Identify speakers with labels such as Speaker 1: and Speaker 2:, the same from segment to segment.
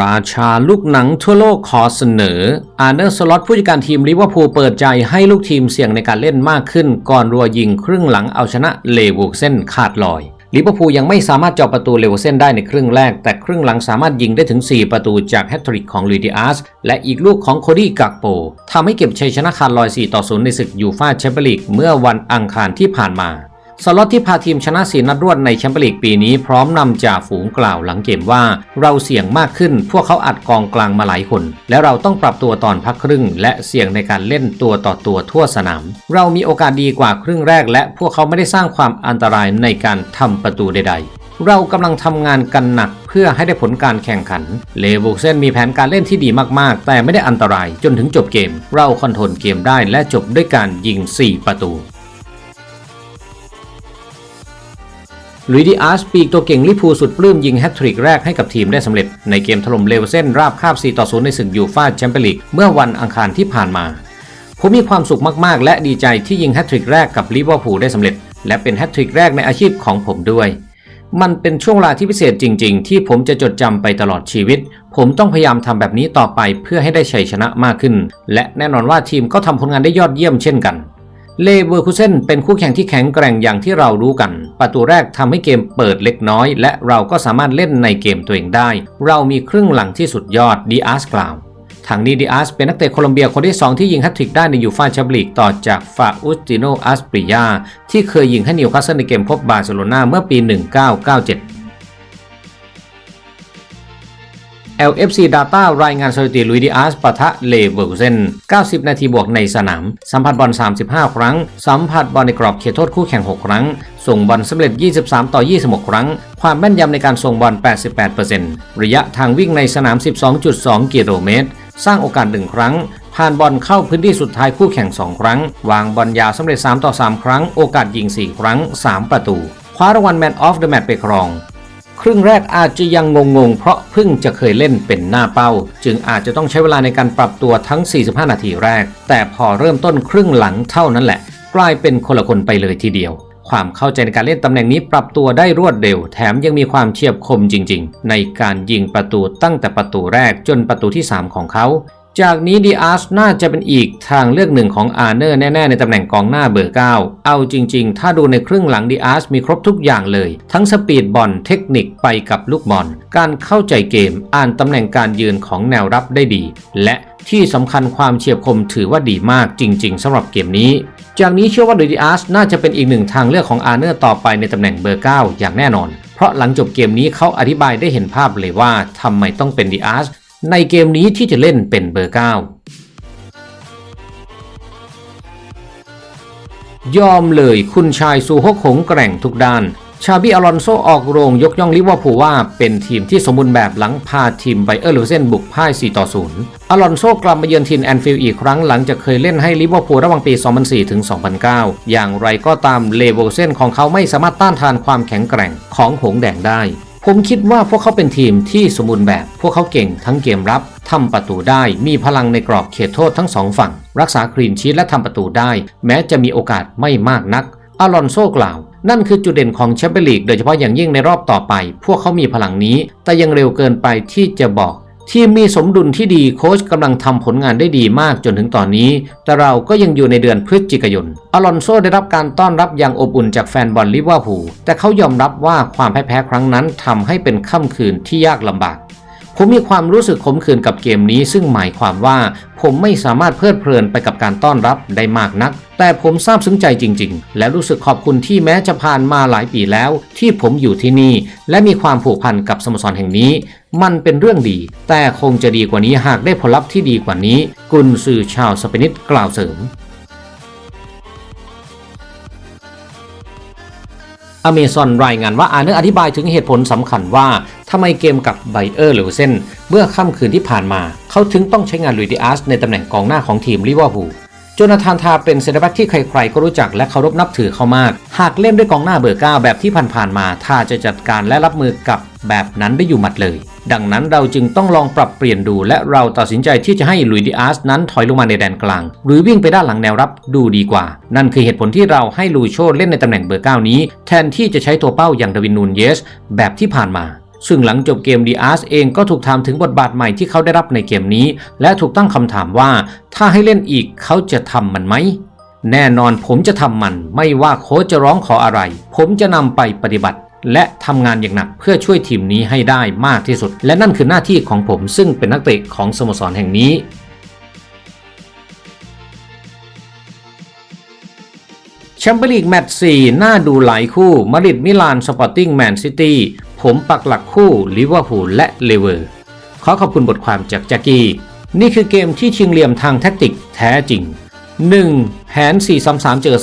Speaker 1: ราชาลูกหนังทั่วโลกขอเสนอ อาร์เนอร์สล็อตผู้จัดการทีมลิเวอร์พูลเปิดใจให้ลูกทีมเสี่ยงในการเล่นมากขึ้น ก่อนรัวยิงครึ่งหลังเอาชนะเลวูเซนขาดลอยลิเวอร์พูลยังไม่สามารถเจาะประตูเลวูเซนได้ในครึ่งแรก แต่ครึ่งหลังสามารถยิงได้ถึง 4 ประตูจากแฮตทริกของลุยดิอาสและอีกลูกของโคดี้กักโปทำให้เก็บชัยชนะขาดลอย 4 ต่อ 0 ในศึกยูฟ่าแชมเปี้ยนลีกเมื่อวันอังคารที่ผ่านมา สล็อตที่พาทีมชนะสีนัดรวดในแชมเปี้ยนลีกปีนี้พร้อมนำจ่าฝูงกล่าวหลังเกมว่า เราเสี่ยงมากขึ้น พวกเขาอัดกองกลางมาหลายคน และเราต้องปรับตัวตอนพักครึ่ง และเสี่ยงในการเล่นตัวต่อตัวทั่วสนาม เรามีโอกาสดีกว่าครึ่งแรก และพวกเขาไม่ได้สร้างความอันตรายในการทำประตูใด ๆเรากำลังทำงานกันหนักเพื่อให้ได้ผลการแข่งขัน เลโวเซนมีแผนการเล่นที่ดีมากๆ แต่ไม่ได้อันตรายจนถึงจบเกม เราคอนโทรลเกมได้และจบด้วยการยิง 4 ประตู ลุยดิอาร์สปีกตัวเก่งลิพูสุดปลื้มยิงแฮตทริกแรกให้กับทีมได้สำเร็จ ในเกมถล่มเลเวอร์เซนราบคาบ 4 ต่อ 0 ในศึกยูฟ่าแชมเปี้ยนลีกเมื่อวันอังคารที่ผ่านมา ผมมีความสุขมากๆ และดีใจที่ยิงแฮตทริกแรกกับลิเวอร์พูลได้สำเร็จ และเป็นแฮตทริกแรกในอาชีพของผมด้วย มันเป็นช่วงเวลาที่พิเศษจริง ๆ ที่ผมจะจดจำไปตลอดชีวิต ผมต้องพยายามทำแบบนี้ต่อไปเพื่อให้ได้ชัยชนะมากขึ้น และแน่นอนว่าทีมก็ทำผลงานได้ยอดเยี่ยมเช่นกันเลเวอร์คูเซนเป็นคู่แข่งที่แข็งแกร่งอย่างที่เรารู้กัน ประตูแรกทำให้เกมเปิดเล็กน้อย และเราก็สามารถเล่นในเกมตัวเองได้ เรามีครึ่งหลังที่สุดยอดดีอาร์สกล่าวทางนี้ดีอาร์สเป็นนักเตะโคลอมเบียคนที่ 2 ที่ยิงแฮตทริกได้ในยูฟ่าแชมเปี้ยนลีกต่อจากฟาอุสติโนอัสปริยา ที่เคยยิงให้นิวคาสเซิลในเกมพบบาร์เซโลนาเมื่อปี 1997 LFC Data รายงานสถิติลุยดิอาสปะทะเลเวอร์เซน 90 นาทีบวกในสนาม สัมผัสบอล 35 ครั้ง สัมผัสบอลในกรอบเขตโทษคู่แข่ง 6 ครั้ง ส่งบอลสำเร็จ 23 ต่อ 26 ครั้ง ความแม่นยำในการส่งบอล 88%ระยะทางวิ่งในสนาม 12.2 กิโลเมตร สร้างโอกาส 1 ครั้งผ่านบอลเข้าพื้นที่สุดท้ายคู่แข่ง 2 ครั้ง วางบอลยาวสำเร็จ 3 ต่อ 3 ครั้ง โอกาสยิง 4 ครั้ง 3 ประตู คว้ารางวัล Man of the Match ไปครอง ครึ่งแรกอาจจะยังงงๆ เพราะเพิ่งจะเคยเล่นเป็นหน้าเป้า จึงอาจจะต้องใช้เวลาในการปรับตัวทั้ง 45 นาทีแรก แต่พอเริ่มต้นครึ่งหลังเท่านั้นแหละ กลายเป็นคนละคนไปเลยทีเดียว ความเข้าใจในการเล่นตำแหน่งนี้ปรับตัวได้รวดเร็ว แถมยังมีความเฉียบคมจริง ๆ ในการยิงประตูตั้งแต่ประตูแรกจนประตูที่ 3 ของเขา จากนี้ดีอาร์สน่าจะเป็นอีกทางเลือกหนึ่งของอาร์เนอร์แน่ ๆ ในตำแหน่งกองหน้าเบอร์ 9 เอาจริง ๆ ถ้าดูในครึ่งหลังดีอาร์สมีครบทุกอย่างเลย ทั้งสปีดบอลเทคนิคไปกับลูกบอล การเข้าใจเกม อ่านตำแหน่งการยืนของแนวรับได้ดี และที่สำคัญความเฉียบคมถือว่าดีมากจริง ๆสำหรับเกมนี้ จากนี้เชื่อว่าดีอาร์สน่าจะเป็นอีกหนึ่งทางเลือกของอาร์เนอร์ต่อไปในตำแหน่งเบอร์ 9 อย่างแน่นอน เพราะหลังจบเกมนี้เขาอธิบายได้เห็นภาพเลยว่าทำไมต้องเป็นดีอาร์ส ในเกมนี้ที่จะเล่นเป็นเบอร์ 9 ยอมเลยคุณชายซูฮกหงแกร่งทุกด้าน ชาบิอลอนโซออกโรงยกย่องลิเวอร์พูลว่าเป็นทีมที่สมบูรณ์แบบหลังพาทีมไบเออร์เลเวเซนบุกพ่าย 4 ต่อ 0 อลอนโซกลับมาเยือนทีมแอนฟิลด์อีกครั้งหลังจากเคยเล่นให้ลิเวอร์พูลระหว่างปี 2004 ถึง 2009 อย่างไรก็ตามเลเวอร์เซนของเขาไม่สามารถต้านทานความแข็งแกร่งของหงแดงได้ ผมคิดว่าพวกเขาเป็นทีมที่สมบูรณ์แบบ พวกเขาเก่งทั้งเกมรับทำประตูได้มีพลังในกรอบเขตโทษทั้งสองฝั่ง รักษาคลีนชีตและทำประตูได้ แม้จะมีโอกาสไม่มากนัก อลอนโซกล่าว นั่นคือจุดเด่นของแชมเปี้ยนลีกโดยเฉพาะอย่างยิ่งในรอบต่อไป พวกเขามีพลังนี้ แต่ยังเร็วเกินไปที่จะบอก ทีมมีสมดุลที่ดีโค้ชกำลังทำผลงานได้ดีมากจนถึงตอนนี้ แต่เราก็ยังอยู่ในเดือนพฤศจิกายน อลอนโซได้รับการต้อนรับอย่างอบอุ่นจากแฟนบอลลิเวอร์พูลแต่เขายอมรับว่าความแพ้ครั้งนั้นทำให้เป็นค่ำคืนที่ยากลำบาก ผมมีความรู้สึกขมขื่นกับเกมนี้ ซึ่งหมายความว่าผมไม่สามารถเพลิดเพลินไปกับการต้อนรับได้มากนัก แต่ผมซาบซึ้งใจจริง ๆ และรู้สึกขอบคุณที่แม้จะผ่านมาหลายปีแล้ว ที่ผมอยู่ที่นี่ และมีความผูกพันกับสโมสรแห่งนี้ มันเป็นเรื่องดี แต่คงจะดีกว่านี้หากได้ผลลัพธ์ที่ดีกว่านี้ กุนซือชาวสเปนิตกล่าวเสริม อเมซอนรายงานว่าอาเนอร์อธิบายถึงเหตุผลสำคัญว่าทำไมเกมกับไบเออร์หรือเซนเมื่อค่ำคืนที่ผ่านมา เขาถึงต้องใช้งานลุยดิอาสในตำแหน่งกองหน้าของทีมลิเวอร์พูลโจนาธานทาเป็นเซนเตอร์แบ็กที่ใครๆ ก็รู้จักและเคารพนับถือเขามาก หากเล่นด้วยกองหน้าเบอร์9แบบที่ผ่านๆมาทาจะจัดการและรับมือกับแบบนั้นได้อยู่หมัดเลย ดังนั้นเราจึงต้องลองปรับเปลี่ยนดู และเราตัดสินใจที่จะให้ลุยดิอาสนั้นถอยลงมาในแดนกลาง หรือวิ่งไปด้านหลังแนวรับดูดีกว่า นั่นคือเหตุผลที่เราให้ลูโชเล่นในตำแหน่งเบอร์ 9 นี้ แทนที่จะใช้ตัวเป้าอย่างดาวินนูนเยส แบบที่ผ่านมาซึ่งหลังจบเกมดีอาร์สเองก็ถูกถามถึงบทบาทใหม่ที่เขาได้รับในเกมนี้ และถูกตั้งคำถามว่า ถ้าให้เล่นอีกเขาจะทำมันไหม แน่นอนผมจะทำมัน ไม่ว่าโค้ชจะร้องขออะไร ผมจะนำไปปฏิบัติ และทำงานอย่างหนักเพื่อช่วยทีมนี้ให้ได้มากที่สุด และนั่นคือหน้าที่ของผมซึ่งเป็นนักเตะของสโมสรแห่งนี้แชมเปี้ยนลีกแมตช์4น่าดูหลายคู่มาริดมิลานสปอร์ติ้งแมนซิตี้ผมปักหลักคู่ลิเวอร์พูลและเลเวอร์ ขอขอบคุณบทความจากแจ็กกี้ นี่คือเกมที่ชิงเหลี่ยมทางแท็กติกแท้จริง 1. แผน 4-3-3 เจอ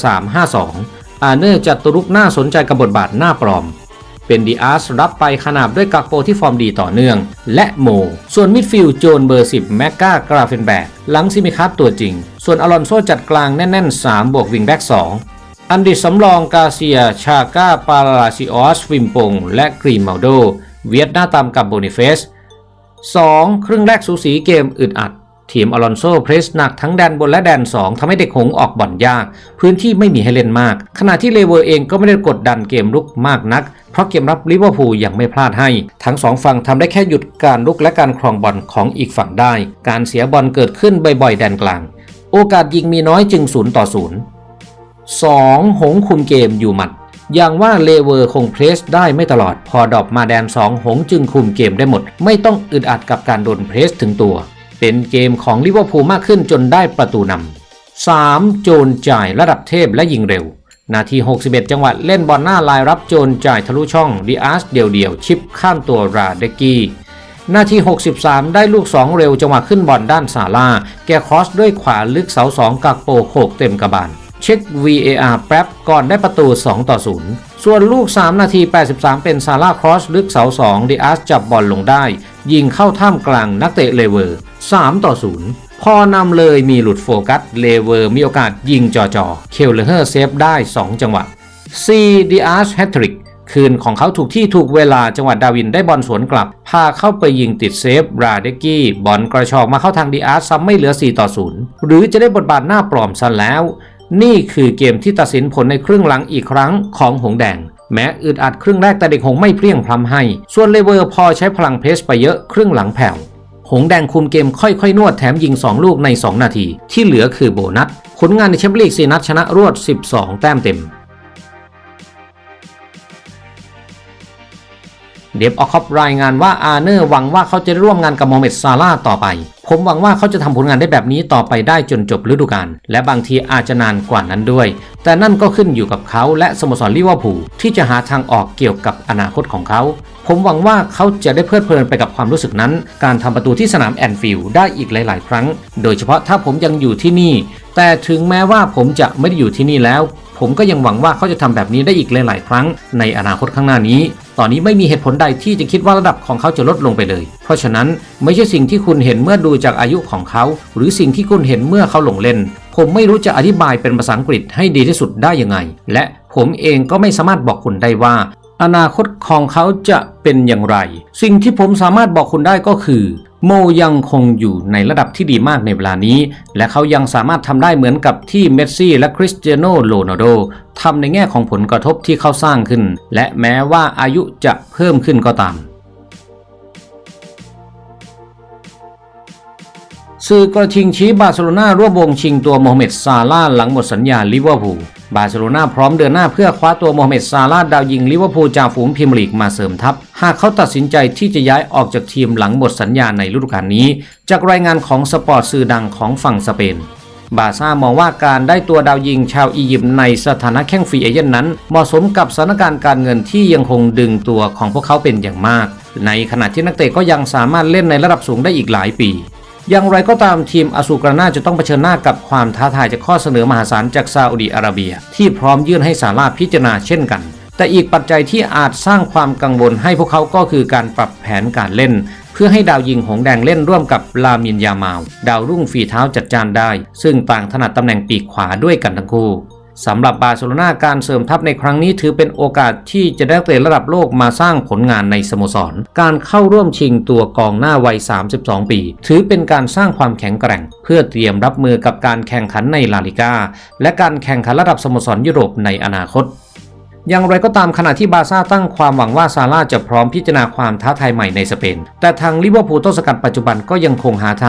Speaker 1: 3-5-2 อาเนอร์จัดตุรุกน่าสนใจกับบทบาทหน้าปลอม เป็นดีอาร์สรับไปขนาบด้วยกักโปที่ฟอร์มดีต่อเนื่อง และโม ส่วนมิดฟิลด์โจนเบอร์ 10 แมกกากราเฟนแบกหลังซิมิคัสตัวจริง ส่วนอลอนโซจัดกลางแน่น ๆ 3 บวกวิงแบ็ก2อันดิสำรองกาเซีย ชาก้า ปาราซิออสวิมปง และกรีมเมาโด เวียดหน้าตามกับโบนิเฟส 2. ครึ่งแรกสูสีเกมอึดอัด ทีมอลอนโซเพรสหนักทั้งแดนบนและแดน 2ทำให้เด็กหงออกบ่อนยาก พื้นที่ไม่มีให้เล่นมาก ขณะที่เลเวอร์เองก็ไม่ได้กดดันเกมลุกมากนัก เพราะเกมรับลิเวอร์พูลยังไม่พลาดให้ ทั้งสองฝั่งทำได้แค่หยุดการลุกและการครองบอลของอีกฝั่งได้ การเสียบอลเกิดขึ้นบ่อยๆแดนกลาง โอกาสยิงมีน้อยจึง0ต่อ0 2. หงคุมเกมอยู่หมัดอย่างว่าเลเวอร์คงเพรสได้ไม่ตลอด พอดอปมาแดน 2 หงจึงคุมเกมได้หมด ไม่ต้องอึดอัดกับการโดนเพรสถึงตัว เป็นเกมของลิเวอร์พูลมากขึ้นจนได้ประตูนำ 3. โจนจ่ายระดับเทพและยิงเร็ว นาที 61 จังหวะเล่นบอลหน้าลายรับโจนจ่ายทะลุช่องดีอาร์สเดี่ยวๆ ชิปข้ามตัวราเดกี้นาที 63 ได้ลูก 2 เร็วจังหวะขึ้นบอลด้านซาลา แกครอสด้วยขวาลึกเสา2กักโปโขกเต็มกระบาล เช็ค VAR แป๊บก่อนได้ประตู 2 ต่อ 0 ส่วนลูก 3 นาที 83 เป็นซาร่าครอสลึกเสา2ดีอาร์สจับบอลลงได้ ยิงเข้าท่ามกลางนักเตะเลเวอร์ 3 ต่อ 0 พอนำเลยมีหลุดโฟกัสเลเวอร์มีโอกาสยิงจ่อๆ เคลเลอร์เซฟได้ 2 จังหวะ 4. ดีอาร์สแฮตทริกคืนของเขาถูกที่ถูกเวลาจังหวัดดาวินได้บอลสวนกลับ พาเข้าไปยิงติดเซฟราเดกี้บอลกระชอกมาเข้าทางดีอาร์ซ้ำไม่เหลือ 4 ต่อ 0 หรือจะได้บทบาทหน้าปลอมซะแล้ว นี่คือเกมที่ตัดสินผลในครึ่งหลังอีกครั้งของหงแดง แม้อึดอัดครึ่งแรกแต่เด็กหงไม่เพลียงพล้ำให้ ส่วนเลเวอร์พอใช้พลังเพสไปเยอะครึ่งหลังแผ่วหงแดงคุมเกมค่อยๆ นวดแถมยิง 2 ลูกใน 2 นาที ที่เหลือคือโบนัสผลงานในแชมเปี้ยนลีก4นัดชนะรวด 12 แต้มเต็ม เดฟออคอปรายงานว่าอาร์เนอร์หวังว่าเขาจะร่วมงานกับโมเมดซาร่าต่อไป ผมหวังว่าเขาจะทำผลงานได้แบบนี้ต่อไปได้จนจบฤดูกาลและบางทีอาจจะนานกว่านั้นด้วย แต่นั่นก็ขึ้นอยู่กับเขาและสโมสรลิเวอร์พูลที่จะหาทางออกเกี่ยวกับอนาคตของเขา ผมหวังว่าเขาจะได้เพลิดเพลินไปกับความรู้สึกนั้น การทำประตูที่สนามแอนฟิลด์ได้อีกหลาย ๆ ครั้ง โดยเฉพาะถ้าผมยังอยู่ที่นี่ แต่ถึงแม้ว่าผมจะไม่ได้อยู่ที่นี่แล้วผมก็ยังหวังว่าเขาจะทำแบบนี้ได้อีกหลาย ๆ ครั้งในอนาคตข้างหน้านี้ ตอนนี้ไม่มีเหตุผลใดที่จะคิดว่าระดับของเขาจะลดลงไปเลย เพราะฉะนั้นไม่ใช่สิ่งที่คุณเห็นเมื่อดูจากอายุของเขา หรือสิ่งที่คุณเห็นเมื่อเขาหลงเล่น ผมไม่รู้จะอธิบายเป็นภาษาอังกฤษให้ดีที่สุดได้ยังไง และผมเองก็ไม่สามารถบอกคุณได้ว่า อนาคตของเขาจะเป็นอย่างไร สิ่งที่ผมสามารถบอกคุณได้ก็คือ โมยังคงอยู่ในระดับที่ดีมากในเวลานี้ และเขายังสามารถทำได้เหมือนกับที่เมสซี่และคริสเตียโนโรนัลโดทำในแง่ของผลกระทบที่เขาสร้างขึ้น และแม้ว่าอายุจะเพิ่มขึ้นก็ตาม สื่อกระทิงชี้บาร์เซโลนาร่วมวงชิงตัวโมฮัมเหม็ดซาลาห์หลังหมดสัญญาลิเวอร์พูลบาร์เซโลนาพร้อมเดินหน้าเพื่อคว้าตัวโมฮัมเหม็ดซาลาดาวยิงลิเวอร์พูลจากฝูงพรีเมียร์ลีกมาเสริมทัพ หากเขาตัดสินใจที่จะย้ายออกจากทีมหลังหมดสัญญาในฤดูกาลนี้ จากรายงานของสปอร์ตสื่อดังของฝั่งสเปนบาซ่ามองว่าการได้ตัวดาวยิงชาวอียิปต์ในสถานะแข้งฟรีเอเย่นนั้น เหมาะสมกับสถานการณ์การเงินที่ยังคงดึงตัวของพวกเขาเป็นอย่างมาก ในขณะที่นักเตะก็ยังสามารถเล่นในระดับสูงได้อีกหลายปี อย่างไรก็ตามทีมอาซูกรานาจะต้องเผชิญหน้ากับความท้าทายจากข้อเสนอมหาศาลจากซาอุดีอาระเบีย ที่พร้อมยื่นให้สาราพิจารณาเช่นกัน แต่อีกปัจจัยที่อาจสร้างความกังวลให้พวกเขาก็คือการปรับแผนการเล่น เพื่อให้ดาวยิงหงแดงเล่นร่วมกับลามินยามาว ดาวรุ่งฝีเท้าจัดจานได้ ซึ่งต่างถนัดตำแหน่งปีกขวาด้วยกันทั้งคู่ สำหรับบาร์เซโลนาการเสริมทัพในครั้งนี้ถือเป็นโอกาสที่จะได้เตะระดับโลกมาสร้างผลงานในสโมสร การเข้าร่วมชิงตัวกองหน้าวัย 32 ปี ถือเป็นการสร้างความแข็งแกร่ง เพื่อเตรียมรับมือกับการแข่งขันในลาลิก้าและการแข่งขันระดับสโมสรยุโรปในอนาคตอย่างไรก็ตามขณะที่บาร์ซ่าตั้งความหวังว่าซาร่าจะพร้อมพิจารณาความท้าทายใหม่ในสเปน แต่ทางลิเวอร์พูลต้นสกัดปัจจุบันก็ยังคงหาทาง